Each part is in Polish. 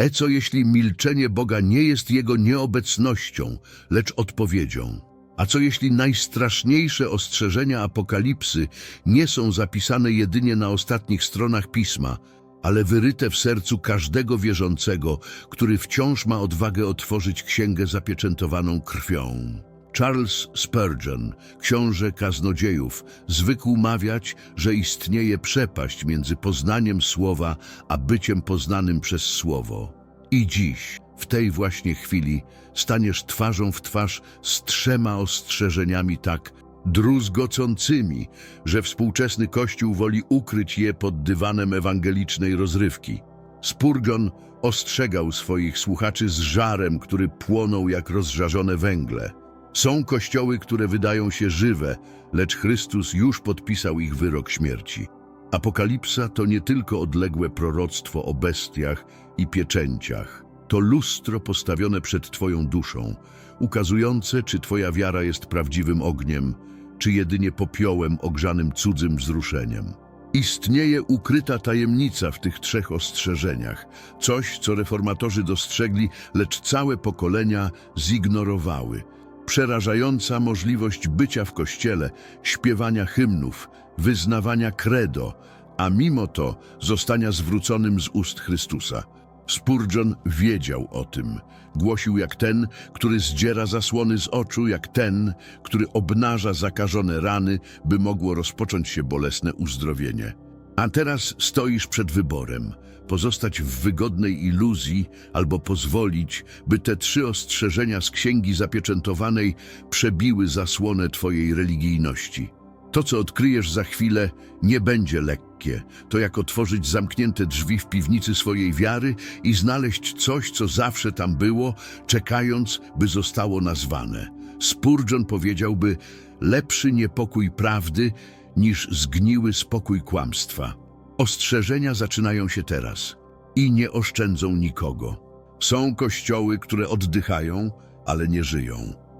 E co jeśli milczenie Boga nie jest Jego nieobecnością, lecz odpowiedzią? A co jeśli najstraszniejsze ostrzeżenia apokalipsy nie są zapisane jedynie na ostatnich stronach Pisma, ale wyryte w sercu każdego wierzącego, który wciąż ma odwagę otworzyć księgę zapieczętowaną krwią? Charles Spurgeon, książę kaznodziejów, zwykł mawiać, że istnieje przepaść między poznaniem słowa a byciem poznanym przez słowo. I dziś, w tej właśnie chwili, staniesz twarzą w twarz z trzema ostrzeżeniami tak druzgocącymi, że współczesny Kościół woli ukryć je pod dywanem ewangelicznej rozrywki. Spurgeon ostrzegał swoich słuchaczy z żarem, który płonął jak rozżarzone węgle. Są kościoły, które wydają się żywe, lecz Chrystus już podpisał ich wyrok śmierci. Apokalipsa to nie tylko odległe proroctwo o bestiach i pieczęciach. To lustro postawione przed Twoją duszą, ukazujące, czy Twoja wiara jest prawdziwym ogniem, czy jedynie popiołem ogrzanym cudzym wzruszeniem. Istnieje ukryta tajemnica w tych trzech ostrzeżeniach, coś, co reformatorzy dostrzegli, lecz całe pokolenia zignorowały. Przerażająca możliwość bycia w kościele, śpiewania hymnów, wyznawania credo, a mimo to zostania zwróconym z ust Chrystusa. Spurgeon wiedział o tym. Głosił jak ten, który zdziera zasłony z oczu, jak ten, który obnaża zakażone rany, by mogło rozpocząć się bolesne uzdrowienie. A teraz stoisz przed wyborem. Pozostać w wygodnej iluzji albo pozwolić, by te trzy ostrzeżenia z księgi zapieczętowanej przebiły zasłonę Twojej religijności. To, co odkryjesz za chwilę, nie będzie lekkie. To jak otworzyć zamknięte drzwi w piwnicy swojej wiary i znaleźć coś, co zawsze tam było, czekając, by zostało nazwane. Spurgeon powiedziałby, lepszy niepokój prawdy niż zgniły spokój kłamstwa. Ostrzeżenia zaczynają się teraz i nie oszczędzą nikogo. Są kościoły, które oddychają, ale nie żyją.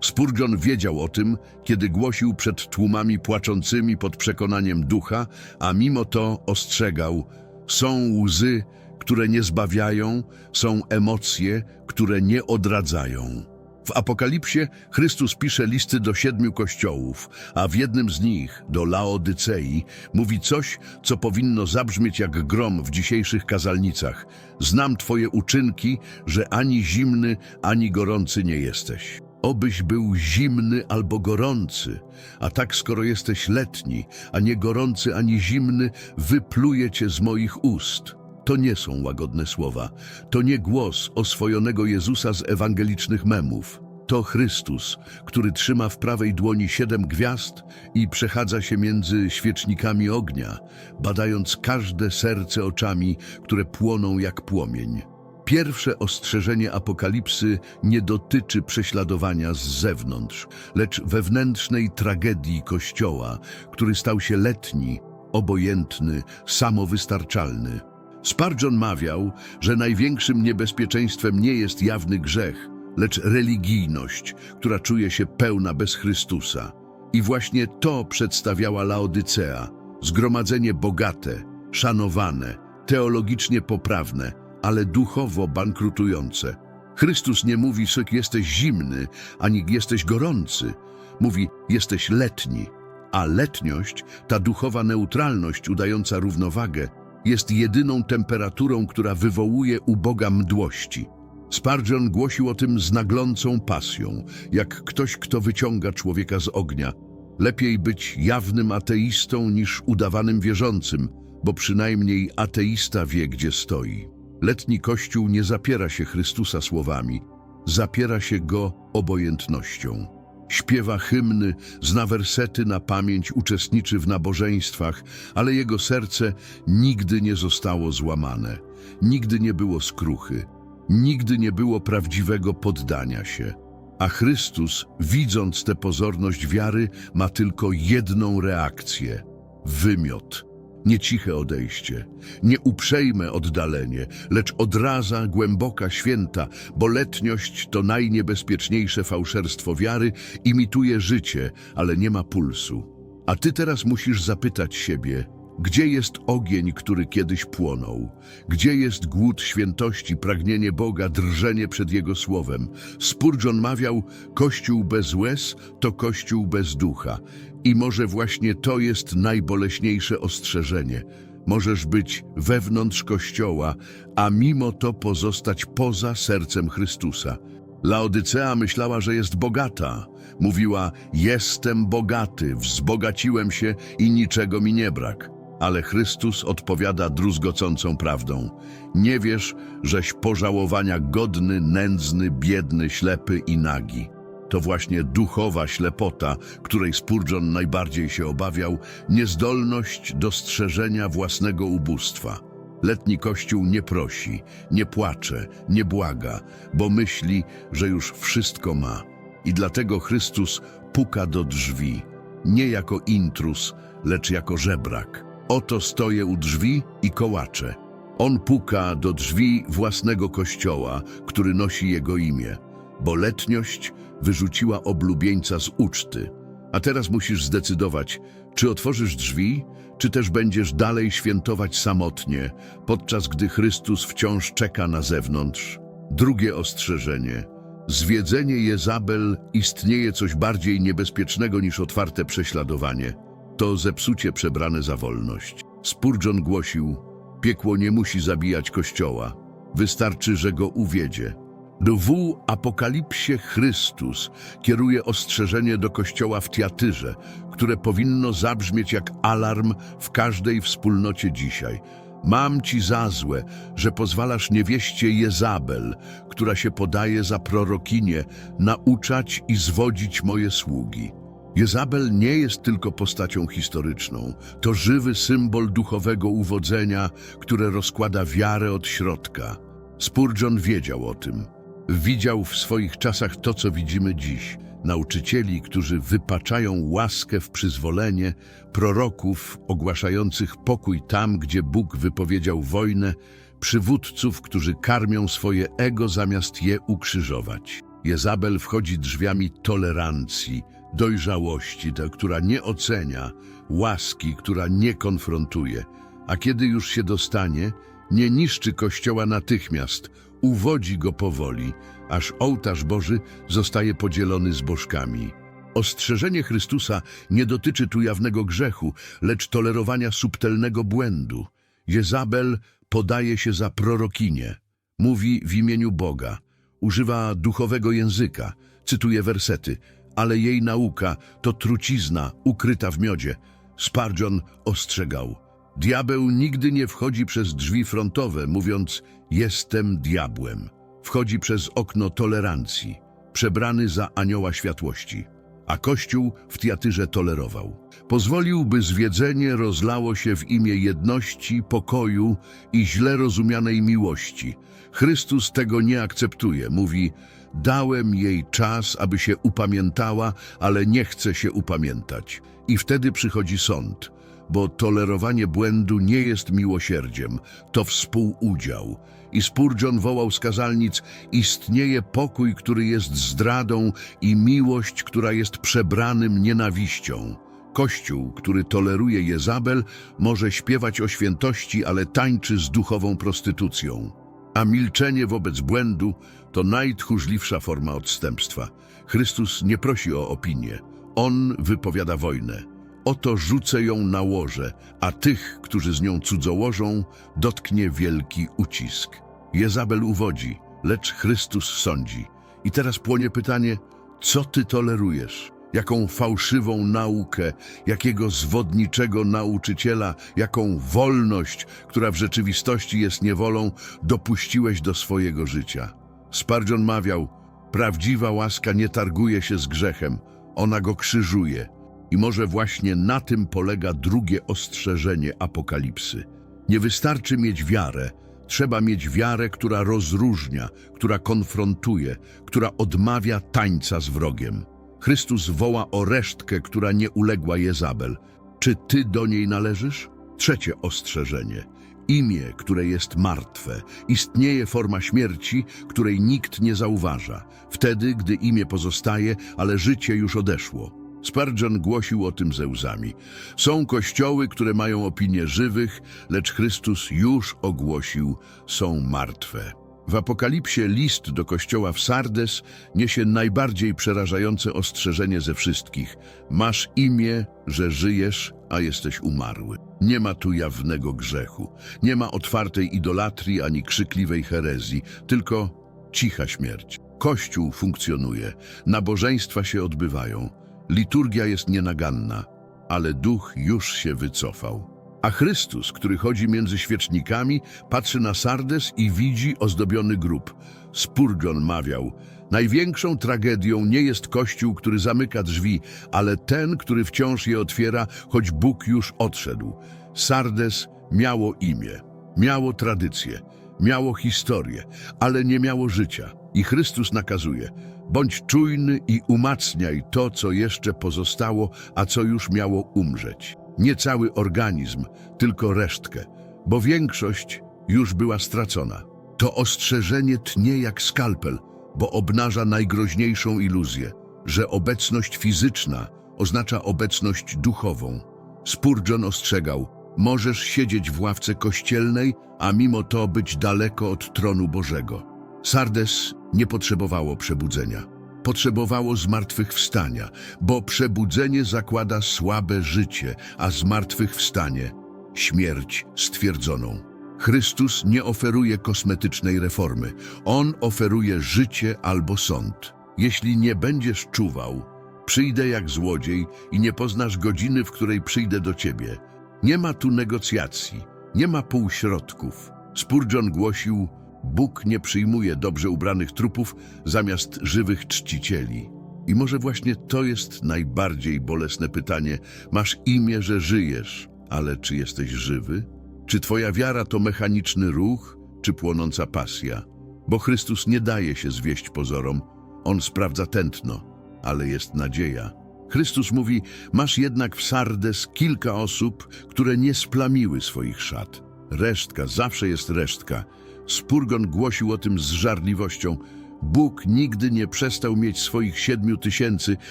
Spurgeon wiedział o tym, kiedy głosił przed tłumami płaczącymi pod przekonaniem ducha, a mimo to ostrzegał: są łzy, które nie zbawiają, są emocje, które nie odradzają. W Apokalipsie Chrystus pisze listy do siedmiu kościołów, a w jednym z nich, do Laodycei, mówi coś, co powinno zabrzmieć jak grom w dzisiejszych kazalnicach. Znam Twoje uczynki, że ani zimny, ani gorący nie jesteś. Obyś był zimny albo gorący, a tak skoro jesteś letni, a nie gorący ani zimny, wypluję cię z moich ust. To nie są łagodne słowa, to nie głos oswojonego Jezusa z ewangelicznych memów. To Chrystus, który trzyma w prawej dłoni siedem gwiazd i przechadza się między świecznikami ognia, badając każde serce oczami, które płoną jak płomień. Pierwsze ostrzeżenie apokalipsy nie dotyczy prześladowania z zewnątrz, lecz wewnętrznej tragedii Kościoła, który stał się letni, obojętny, samowystarczalny. Spurgeon mawiał, że największym niebezpieczeństwem nie jest jawny grzech, lecz religijność, która czuje się pełna bez Chrystusa. I właśnie to przedstawiała Laodycea, zgromadzenie bogate, szanowane, teologicznie poprawne, ale duchowo bankrutujące. Chrystus nie mówi, że jesteś zimny, ani jesteś gorący. Mówi, jesteś letni. A letniość, ta duchowa neutralność udająca równowagę, jest jedyną temperaturą, która wywołuje u Boga mdłości. Spurgeon głosił o tym z naglącą pasją, jak ktoś, kto wyciąga człowieka z ognia. Lepiej być jawnym ateistą niż udawanym wierzącym, bo przynajmniej ateista wie, gdzie stoi. Letni Kościół nie zapiera się Chrystusa słowami, zapiera się Go obojętnością. Śpiewa hymny, zna wersety na pamięć, uczestniczy w nabożeństwach, ale jego serce nigdy nie zostało złamane, nigdy nie było skruchy, nigdy nie było prawdziwego poddania się. A Chrystus, widząc tę pozorność wiary, ma tylko jedną reakcję – wymiot. Nie ciche odejście, nie uprzejme oddalenie, lecz odraza głęboka święta, bo letniość to najniebezpieczniejsze fałszerstwo wiary, imituje życie, ale nie ma pulsu. A ty teraz musisz zapytać siebie, Gdzie jest ogień, który kiedyś płonął? Gdzie jest głód świętości, pragnienie Boga, drżenie przed Jego słowem? Spurgeon mawiał, Kościół bez łez to Kościół bez ducha. I może właśnie to jest najboleśniejsze ostrzeżenie. Możesz być wewnątrz Kościoła, a mimo to pozostać poza sercem Chrystusa. Laodycea myślała, że jest bogata. Mówiła, jestem bogaty, wzbogaciłem się i niczego mi nie brak. Ale Chrystus odpowiada druzgocącą prawdą. Nie wiesz, żeś pożałowania godny, nędzny, biedny, ślepy i nagi. To właśnie duchowa ślepota, której Spurgeon najbardziej się obawiał, niezdolność dostrzeżenia własnego ubóstwa. Letni Kościół nie prosi, nie płacze, nie błaga, bo myśli, że już wszystko ma. I dlatego Chrystus puka do drzwi, nie jako intrus, lecz jako żebrak. Oto stoję u drzwi i kołaczę. On puka do drzwi własnego kościoła, który nosi jego imię, bo letniość wyrzuciła oblubieńca z uczty. A teraz musisz zdecydować, czy otworzysz drzwi, czy też będziesz dalej świętować samotnie, podczas gdy Chrystus wciąż czeka na zewnątrz. Drugie ostrzeżenie. Zwiedzenie Jezabel istnieje coś bardziej niebezpiecznego niż otwarte prześladowanie. To zepsucie przebrane za wolność. Spurgeon głosił, piekło nie musi zabijać Kościoła. Wystarczy, że go uwiedzie. W Apokalipsie Chrystus kieruje ostrzeżenie do Kościoła w Tiatyrze, które powinno zabrzmieć jak alarm w każdej wspólnocie dzisiaj. Mam ci za złe, że pozwalasz niewieście Jezabel, która się podaje za prorokinię, nauczać i zwodzić moje sługi. Jezabel nie jest tylko postacią historyczną, to żywy symbol duchowego uwodzenia, które rozkłada wiarę od środka. Spurgeon wiedział o tym. Widział w swoich czasach to, co widzimy dziś. Nauczycieli, którzy wypaczają łaskę w przyzwolenie, proroków ogłaszających pokój tam, gdzie Bóg wypowiedział wojnę, przywódców, którzy karmią swoje ego zamiast je ukrzyżować. Jezabel wchodzi drzwiami tolerancji, dojrzałości, ta, która nie ocenia, łaski, która nie konfrontuje, a kiedy już się dostanie, nie niszczy Kościoła natychmiast, uwodzi go powoli, aż ołtarz Boży zostaje podzielony z bożkami. Ostrzeżenie Chrystusa nie dotyczy tu jawnego grzechu, lecz tolerowania subtelnego błędu. Jezabel podaje się za prorokinię, mówi w imieniu Boga, używa duchowego języka, cytuje wersety, ale jej nauka to trucizna ukryta w miodzie. Spurgeon ostrzegał. Diabeł nigdy nie wchodzi przez drzwi frontowe, mówiąc jestem diabłem. Wchodzi przez okno tolerancji, przebrany za anioła światłości. A Kościół w Tiatyrze tolerował. Pozwolił, by zwiedzenie rozlało się w imię jedności, pokoju i źle rozumianej miłości. Chrystus tego nie akceptuje. Mówi, dałem jej czas, aby się upamiętała, ale nie chce się upamiętać. I wtedy przychodzi sąd bo tolerowanie błędu nie jest miłosierdziem, to współudział. I Spurgeon wołał z kazalnic, istnieje pokój, który jest zdradą i miłość, która jest przebranym nienawiścią. Kościół, który toleruje Jezabel, może śpiewać o świętości, ale tańczy z duchową prostytucją. A milczenie wobec błędu to najtchórzliwsza forma odstępstwa. Chrystus nie prosi o opinię. On wypowiada wojnę. Oto rzucę ją na łoże, a tych, którzy z nią cudzołożą, dotknie wielki ucisk. Jezabel uwodzi, lecz Chrystus sądzi. I teraz płonie pytanie, co ty tolerujesz? Jaką fałszywą naukę, jakiego zwodniczego nauczyciela, jaką wolność, która w rzeczywistości jest niewolą, dopuściłeś do swojego życia? Spurgeon mawiał, prawdziwa łaska nie targuje się z grzechem, ona go krzyżuje. I może właśnie na tym polega drugie ostrzeżenie apokalipsy. Nie wystarczy mieć wiarę, trzeba mieć wiarę, która rozróżnia, która konfrontuje, która odmawia tańca z wrogiem. Chrystus woła o resztkę, która nie uległa Jezabel. Czy ty do niej należysz? Trzecie ostrzeżenie. Imię, które jest martwe. Istnieje forma śmierci, której nikt nie zauważa. Wtedy, gdy imię pozostaje, ale życie już odeszło. Spurgeon głosił o tym ze łzami. Są kościoły, które mają opinię żywych, lecz Chrystus już ogłosił, są martwe. W Apokalipsie list do kościoła w Sardes niesie najbardziej przerażające ostrzeżenie ze wszystkich. Masz imię, że żyjesz, a jesteś umarły. Nie ma tu jawnego grzechu. Nie ma otwartej idolatrii ani krzykliwej herezji, tylko cicha śmierć. Kościół funkcjonuje, nabożeństwa się odbywają, liturgia jest nienaganna, ale duch już się wycofał. A Chrystus, który chodzi między świecznikami, patrzy na Sardes i widzi ozdobiony grób. Spurgeon mawiał, największą tragedią nie jest Kościół, który zamyka drzwi, ale ten, który wciąż je otwiera, choć Bóg już odszedł. Sardes miało imię, miało tradycję, miało historię, ale nie miało życia. I Chrystus nakazuje, bądź czujny i umacniaj to, co jeszcze pozostało, a co już miało umrzeć. Nie cały organizm, tylko resztkę, bo większość już była stracona. To ostrzeżenie tnie jak skalpel, bo obnaża najgroźniejszą iluzję, że obecność fizyczna oznacza obecność duchową. Spurgeon ostrzegał, możesz siedzieć w ławce kościelnej, a mimo to być daleko od tronu Bożego. Sardes nie potrzebowało przebudzenia. Potrzebowało zmartwychwstania, bo przebudzenie zakłada słabe życie, a zmartwychwstanie śmierć stwierdzoną. Chrystus nie oferuje kosmetycznej reformy. On oferuje życie albo sąd. Jeśli nie będziesz czuwał, przyjdę jak złodziej i nie poznasz godziny, w której przyjdę do ciebie. Nie ma tu negocjacji, nie ma półśrodków. Spurgeon głosił, Bóg nie przyjmuje dobrze ubranych trupów zamiast żywych czcicieli. I może właśnie to jest najbardziej bolesne pytanie. Masz imię, że żyjesz, ale czy jesteś żywy? Czy twoja wiara to mechaniczny ruch, czy płonąca pasja? Bo Chrystus nie daje się zwieść pozorom. On sprawdza tętno, ale jest nadzieja. Chrystus mówi, masz jednak w Sardes kilka osób, które nie splamiły swoich szat. Resztka, zawsze jest resztka. Spurgon głosił o tym z żarliwością. Bóg nigdy nie przestał mieć swoich siedmiu tysięcy,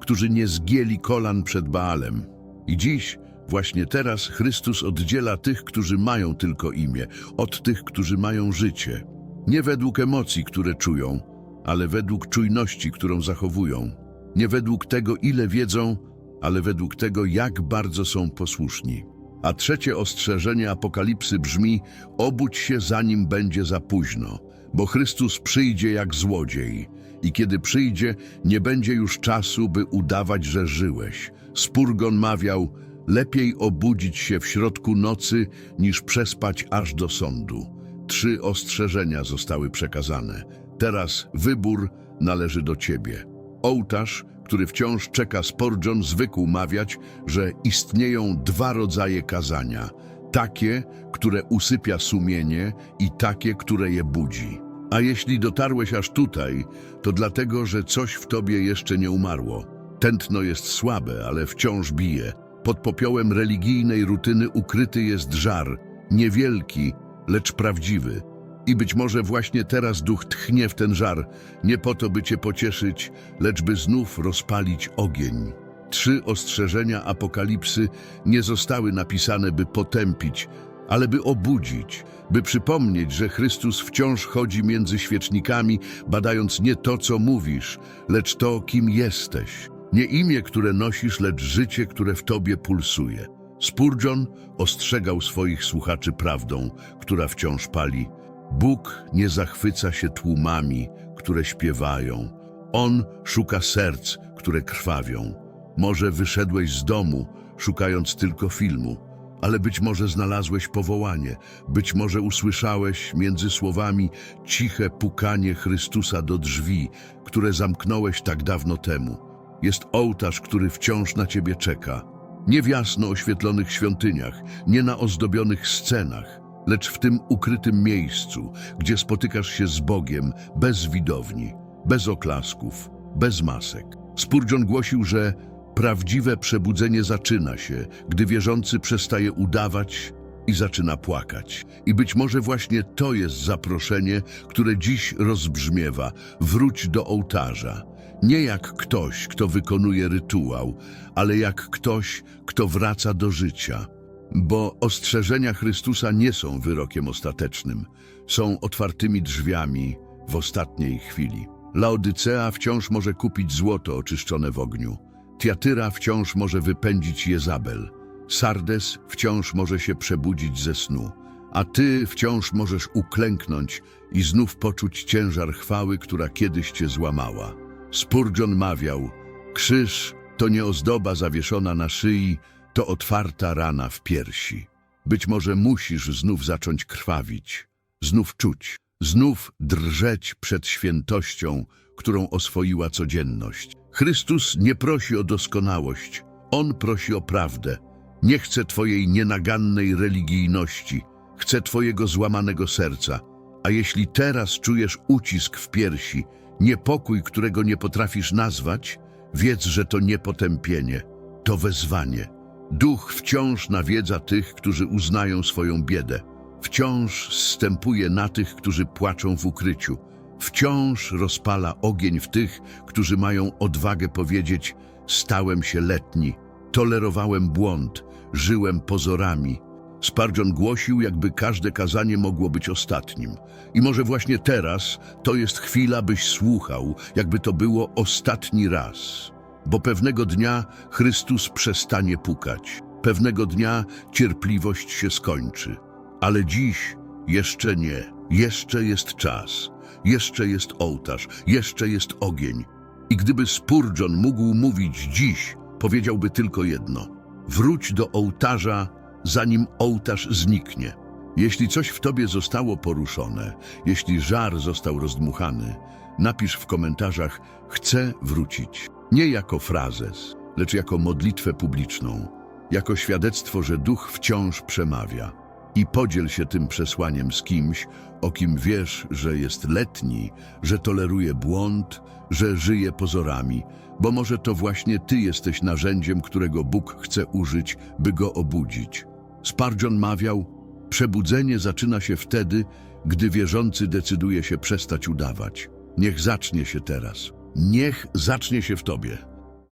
którzy nie zgięli kolan przed Baalem. I dziś, właśnie teraz, Chrystus oddziela tych, którzy mają tylko imię, od tych, którzy mają życie. Nie według emocji, które czują, ale według czujności, którą zachowują. Nie według tego, ile wiedzą, ale według tego, jak bardzo są posłuszni. A trzecie ostrzeżenie Apokalipsy brzmi: obudź się, zanim będzie za późno, bo Chrystus przyjdzie jak złodziej. I kiedy przyjdzie, nie będzie już czasu, by udawać, że żyłeś. Spurgon mawiał: lepiej obudzić się w środku nocy, niż przespać aż do sądu. Trzy ostrzeżenia zostały przekazane. Teraz wybór należy do ciebie. Ołtarz, który wciąż czeka Spurgeon, zwykł mawiać, że istnieją dwa rodzaje kazania. Takie, które usypia sumienie i takie, które je budzi. A jeśli dotarłeś aż tutaj, to dlatego, że coś w tobie jeszcze nie umarło. Tętno jest słabe, ale wciąż bije. Pod popiołem religijnej rutyny ukryty jest żar, niewielki, lecz prawdziwy. I być może właśnie teraz duch tchnie w ten żar, nie po to, by cię pocieszyć, lecz by znów rozpalić ogień. Trzy ostrzeżenia apokalipsy nie zostały napisane, by potępić, ale by obudzić, by przypomnieć, że Chrystus wciąż chodzi między świecznikami, badając nie to, co mówisz, lecz to, kim jesteś. Nie imię, które nosisz, lecz życie, które w tobie pulsuje. Spurgeon ostrzegał swoich słuchaczy prawdą, która wciąż pali. Bóg nie zachwyca się tłumami, które śpiewają. On szuka serc, które krwawią. Może wyszedłeś z domu, szukając tylko filmu, ale być może znalazłeś powołanie, być może usłyszałeś między słowami ciche pukanie Chrystusa do drzwi, które zamknąłeś tak dawno temu. Jest ołtarz, który wciąż na ciebie czeka. Nie w jasno oświetlonych świątyniach, nie na ozdobionych scenach, lecz w tym ukrytym miejscu, gdzie spotykasz się z Bogiem bez widowni, bez oklasków, bez masek. Spurgeon głosił, że prawdziwe przebudzenie zaczyna się, gdy wierzący przestaje udawać i zaczyna płakać. I być może właśnie to jest zaproszenie, które dziś rozbrzmiewa. Wróć do ołtarza. Nie jak ktoś, kto wykonuje rytuał, ale jak ktoś, kto wraca do życia. Bo ostrzeżenia Chrystusa nie są wyrokiem ostatecznym, są otwartymi drzwiami w ostatniej chwili. Laodycea wciąż może kupić złoto oczyszczone w ogniu. Tiatyra wciąż może wypędzić Jezabel. Sardes wciąż może się przebudzić ze snu. A ty wciąż możesz uklęknąć i znów poczuć ciężar chwały, która kiedyś cię złamała. Spurgeon mawiał, krzyż to nie ozdoba zawieszona na szyi, to otwarta rana w piersi. Być może musisz znów zacząć krwawić, znów czuć, znów drżeć przed świętością, którą oswoiła codzienność. Chrystus nie prosi o doskonałość, On prosi o prawdę. Nie chce Twojej nienagannej religijności, chce Twojego złamanego serca. A jeśli teraz czujesz ucisk w piersi, niepokój, którego nie potrafisz nazwać, wiedz, że to nie potępienie, to wezwanie. Duch wciąż nawiedza tych, którzy uznają swoją biedę. Wciąż zstępuje na tych, którzy płaczą w ukryciu. Wciąż rozpala ogień w tych, którzy mają odwagę powiedzieć: Stałem się letni, tolerowałem błąd, żyłem pozorami. Spurgeon głosił, jakby każde kazanie mogło być ostatnim. I może właśnie teraz to jest chwila, byś słuchał, jakby to było ostatni raz. Bo pewnego dnia Chrystus przestanie pukać. Pewnego dnia cierpliwość się skończy. Ale dziś jeszcze nie. Jeszcze jest czas. Jeszcze jest ołtarz. Jeszcze jest ogień. I gdyby Spurgeon mógł mówić dziś, powiedziałby tylko jedno. Wróć do ołtarza, zanim ołtarz zniknie. Jeśli coś w tobie zostało poruszone, jeśli żar został rozdmuchany, napisz w komentarzach chcę wrócić. Nie jako frazes, lecz jako modlitwę publiczną, jako świadectwo, że duch wciąż przemawia. I podziel się tym przesłaniem z kimś, o kim wiesz, że jest letni, że toleruje błąd, że żyje pozorami, bo może to właśnie ty jesteś narzędziem, którego Bóg chce użyć, by go obudzić. Spurgeon mawiał, przebudzenie zaczyna się wtedy, gdy wierzący decyduje się przestać udawać. Niech zacznie się teraz. Niech zacznie się w tobie.